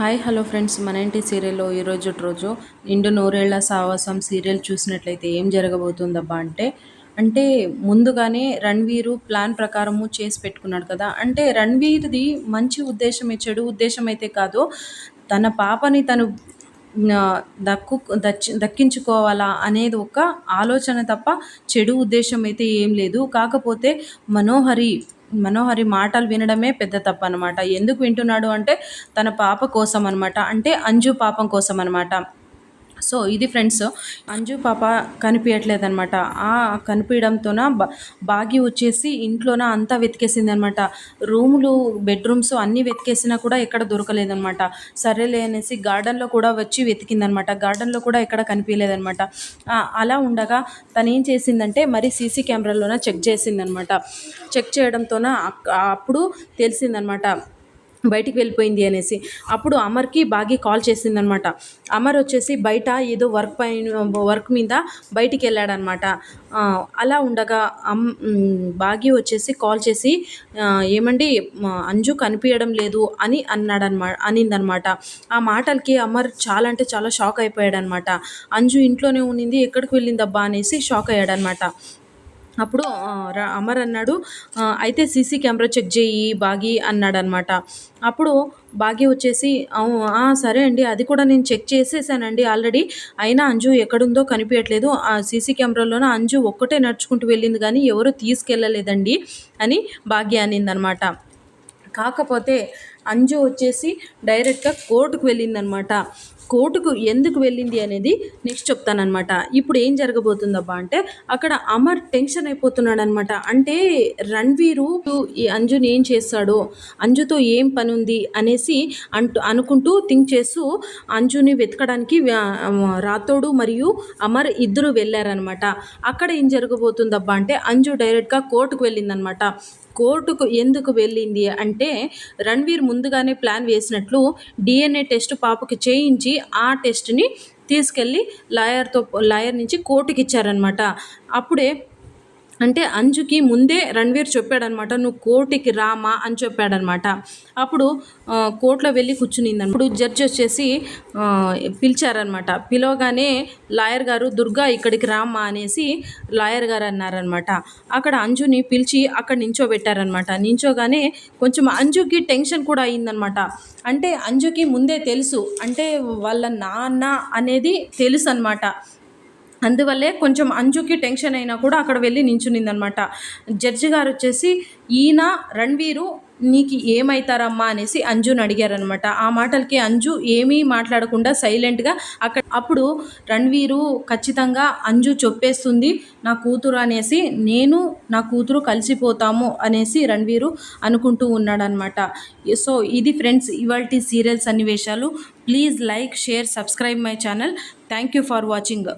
Hi hello friends. మన ఇంటి సీరియల్లో ఈరోజు రోజు నిండు నూరేళ్ళ సావాసం సీరియల్ చూసినట్లయితే ఏం జరగబోతుందబ్బా అంటే అంటే ముందుగానే రణ్వీరు ప్లాన్ ప్రకారము చేసి పెట్టుకున్నాడు కదా. అంటే రణ్వీర్ది మంచి ఉద్దేశమే చెడు ఉద్దేశం అయితే కాదు. తన పాపని తను దక్కు దచ్చి దక్కించుకోవాలా అనేది ఒక ఆలోచన తప్ప చెడు ఉద్దేశం అయితే ఏం లేదు. కాకపోతే మనోహరి మనోహరి మాటలు వినడమే పెద్ద తప్పు అనమాట ఎందుకు వింటున్నాడు అంటే తన పాప కోసం అనమాట అంటే అంజు పాపం కోసం అనమాట సో ఇది ఫ్రెండ్స్ అంజు పాప కనిపించట్లేదు అనమాట ఆ కనిపించడంతోన బాగి వచ్చేసి ఇంట్లోన అంతా వెతికేసింది అనమాట రూములు బెడ్రూమ్స్ అన్నీ వెతికేసినా కూడా ఎక్కడ దొరకలేదనమాట సరేలే అనేసి గార్డెన్లో కూడా వచ్చి వెతికిందనమాట గార్డెన్లో కూడా ఎక్కడ కనిపించలేదనమాట అలా ఉండగా తను ఏం చేసిందంటే మరి సీసీ కెమెరాలోన చెక్ చేసిందనమాట చెక్ చేయడంతోన అప్పుడు తెలిసిందనమాట బయటికి వెళ్ళిపోయింది అనేసి. అప్పుడు అమర్కి బాగి కాల్ చేసిందనమాట. అమర్ వచ్చేసి బయట ఏదో వర్క్ పైన వర్క్ మీద బయటికి వెళ్ళాడనమాట. అలా ఉండగా అమ్ బాగి వచ్చేసి కాల్ చేసి ఏమండి అంజు కనిపించడం లేదు అని అన్నాడనమాట అనిందనమాట. ఆ మాటలకి అమర్ చాలా అంటే చాలా షాక్ అయిపోయాడనమాట. అంజు ఇంట్లోనే ఉన్నింది ఎక్కడికి వెళ్ళిందబ్బా అనేసి షాక్ అయ్యాడనమాట. అప్పుడు అమర్ అన్నాడు అయితే సీసీ కెమెరా చెక్ చేయి బాగి అన్నాడనమాట అప్పుడు బాగి వచ్చేసి సరే అండి అది కూడా నేను చెక్ చేసేసానండి ఆల్రెడీ. అయినా అంజు ఎక్కడుందో కనిపించట్లేదు ఆ సీసీ కెమెరాలోన అంజు ఒక్కటే నడుచుకుంటూ వెళ్ళింది కానీ ఎవరు తీసుకెళ్ళలేదండి అని భాగ్య అనిందనమాట కాకపోతే అంజు వచ్చేసి డైరెక్ట్గా కోర్టుకు వెళ్ళిందనమాట. కోర్టుకు ఎందుకు వెళ్ళింది అనేది నెక్స్ట్ చెప్తానమాట ఇప్పుడు ఏం జరగబోతుందబ్బా అంటే అక్కడ అమర్ టెన్షన్ అయిపోతున్నాడు అనమాట అంటే రణ్వీరు ఈ అంజుని ఏం చేస్తాడో? అంజుతో ఏం పని ఉంది అనేసి అంటూ అనుకుంటూ థింక్ చేస్తూ అంజుని వెతకడానికి రాతోడు మరియు అమర్ ఇద్దరు వెళ్ళారనమాట. అక్కడ ఏం జరగబోతుందబ్బా అంటే అంజు డైరెక్ట్గా కోర్టుకు వెళ్ళిందనమాట. కోర్టుకు ఎందుకు వెళ్ళింది అంటే రణ్వీర్ ముందుగానే ప్లాన్ వేసినట్లు డిఎన్ఏ టెస్ట్ పాపకి చేయించి ఆ టెస్ట్ని తీసుకెళ్ళి లాయర్తో లాయర్ నుంచి కోర్టుకి ఇచ్చారనమాట అప్పుడే అంటే అంజుకి ముందే రణ్వీర్ చెప్పాడనమాట నువ్వు కోర్టుకి రామా అని చెప్పాడనమాట. అప్పుడు కోర్టులో వెళ్ళి కూర్చునింది అప్పుడు జడ్జి వచ్చేసి పిలిచారనమాట. పిలవగానే లాయర్ గారు దుర్గా ఇక్కడికి రామా అనేసి లాయర్ గారు అన్నారనమాట. అక్కడ అంజుని పిలిచి అక్కడ నించోబెట్టారనమాట. నించోగానే కొంచెం అంజుకి టెన్షన్ కూడా అయిందనమాట. అంటే అంజుకి ముందే తెలుసు అంటే వాళ్ళ నాన్న అనేది తెలుసు అనమాట అందువల్లే కొంచెం అంజుకి టెన్షన్ అయినా కూడా అక్కడ వెళ్ళి నించునిందనమాట. జడ్జి గారు వచ్చేసి ఈయన రణ్వీరు నీకు ఏమవుతారమ్మా అనేసి అంజుని అడిగారనమాట. ఆ మాటలకి అంజు ఏమీ మాట్లాడకుండా సైలెంట్గా అక్కడ అప్పుడు రణ్వీరు ఖచ్చితంగా అంజు చెప్పేస్తుంది నా కూతురు అనేసి నేను నా కూతురు కలిసిపోతాము అనేసి రణ్వీరు అనుకుంటూ ఉన్నాడనమాట. సో ఇది ఫ్రెండ్స్ ఇవాళ సీరియల్ సన్నివేశాలు. Please like share subscribe my channel. Thank you for watching.